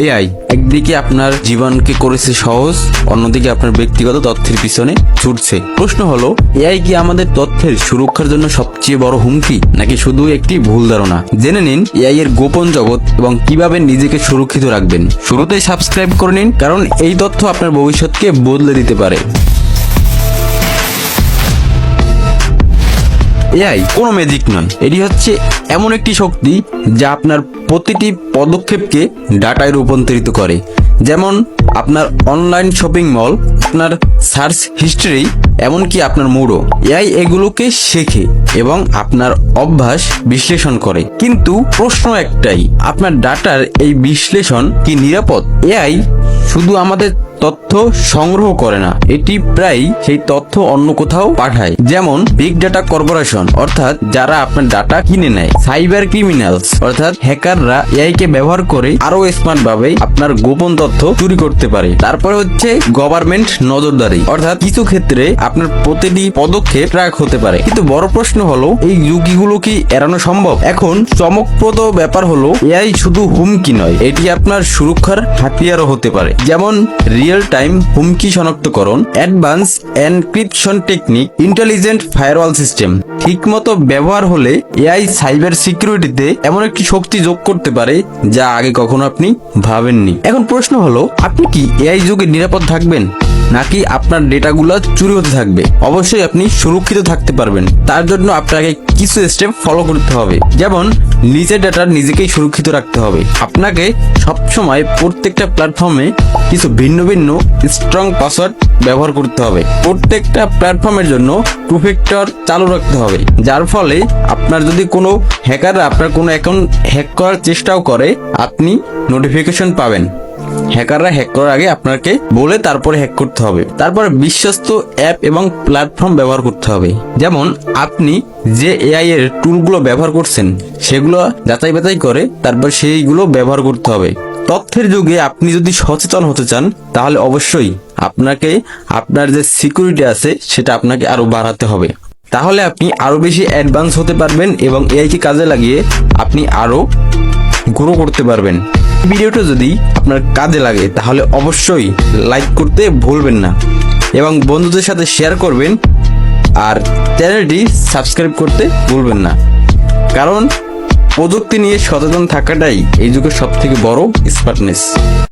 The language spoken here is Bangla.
এআই একদিকে আপনার জীবনকে করেছে সহজ, অন্যদিকে আপনার ব্যক্তিগত তথ্যের পিছনে ছুটছে। প্রশ্ন হলো এআই কি আমাদের তথ্যের সুরক্ষার জন্য সবচেয়ে বড় হুমকি, নাকি শুধু একটি ভুল ধারণা? জেনে নিন এআই এর গোপন জগৎ এবং কীভাবে নিজেকে সুরক্ষিত রাখবেন। শুরুতেই সাবস্ক্রাইব করে নিন, কারণ এই তথ্য আপনার ভবিষ্যৎকে বদলে দিতে পারে। এআই কোনো ম্যাজিক নয়। এটি হচ্ছে এমন একটি শক্তি যা আপনার প্রতিটি পদক্ষেপকে ডাটায় রূপান্তরিত করে। যেমন আপনার অনলাইন শপিং মল আপনার সার্চ হিস্ট্রি এমনকি আপনার মুডও এআই এগুলোকে শেখে এবং আপনার অভ্যাস বিশ্লেষণ করে। কিন্তু প্রশ্ন একটাই, আপনার ডাটার এই বিশ্লেষণ কি নিরাপদ? এআই শুধু আমাদের তথ্য সংগ্রহ করে না। এটি প্রায় সেই তথ্য অন্য কোথাও পাঠায়। যেমন বিগ ডাটা কর্পোরেশন অর্থাৎ যারা আপনার ডাটা কিনে নেয়। সাইবার ক্রিমিনালস অর্থাৎ হ্যাকাররা এআই কে ব্যবহার করে আরও স্মার্ট ভাবে আপনার গোপন তথ্য চুরি করতে পারে। তারপরে হচ্ছে গভর্নমেন্ট নজরদারি, অর্থাৎ কিছু ক্ষেত্রে আপনার প্রতিটি পদক্ষেপ ট্র্যাক হতে পারে। কিন্তু বড় প্রশ্ন হলো, এই ঝুঁকিগুলো কি এড়ানো সম্ভব? এখন চমকপ্রদ ব্যাপার হলো এআই শুধু হুমকি নয়, এটি আপনার সুরক্ষার হাতিয়ারও হতে পারে। যেমন রিয়েল টাইম হুমকি শনাক্তকরণ advance encryption technique intelligent firewall system ঠিকমতো ব্যবহার হলে এআই সাইবার সিকিউরিটিতে এমন একটি শক্তি যোগ করতে পারে যা আগে কখনো আপনি ভাবেননি। এখন প্রশ্ন হলো, আপনি কি এআই যুগে নিরাপদ থাকবেন? নাকি আপনার ডেটাগুলো চুরি হতে থাকবে? অবশ্যই আপনি সুরক্ষিত থাকতে পারবেন। তার জন্য আপনাকে কিছু স্টেপ ফলো করতে হবে। যেমন, নিজের ডাটা নিজেকেই সুরক্ষিত রাখতে হবে। আপনাকে সবসময় প্রত্যেকটা প্ল্যাটফর্মে কিছু ভিন্ন ভিন্ন স্ট্রং পাসওয়ার্ড ব্যবহার করতে হবে। প্রত্যেকটা প্ল্যাটফর্মের জন্য টু ফ্যাক্টর চালু রাখতে হবে। যার ফলে আপনার যদি কোনো হ্যাকাররা আপনার কোনো অ্যাকাউন্ট হ্যাক করার চেষ্টাও করে, আপনি নোটিফিকেশন পাবেন। হ্যাকাররা হ্যাক করার আগে আপনাকে বলে তারপরে হ্যাক করতে হবে। তারপরে বিশ্বস্ত অ্যাপ এবং প্ল্যাটফর্ম ব্যবহার করতে হবে। যেমন আপনি যে এআই এর টুলগুলো ব্যবহার করছেন, সেগুলো যাচাই বাছাই করে তারপর সেইগুলো ব্যবহার করতে হবে। তথ্যের যুগে আপনি যদি সচেতন হতে চান, তাহলে অবশ্যই আপনাকে, আপনার যে সিকিউরিটি আছে, সেটা আপনাকে আরও বাড়াতে হবে। তাহলে আপনি আরও বেশি অ্যাডভান্স হতে পারবেন এবং এআই কে কাজে লাগিয়ে আপনি আরও গ্রো করতে পারবেন। ভিডিওটা যদি আপনার কাজে লাগে, তাহলে অবশ্যই লাইক করতে ভুলবেন না। এবং বন্ধুদের সাথে শেয়ার করবেন, আর চ্যানেলটি সাবস্ক্রাইব করতে ভুলবেন না। কারণ প্রযুক্তি নিয়ে সচেতন থাকাটাই এই যুগের সব থেকে বড় স্মার্টনেস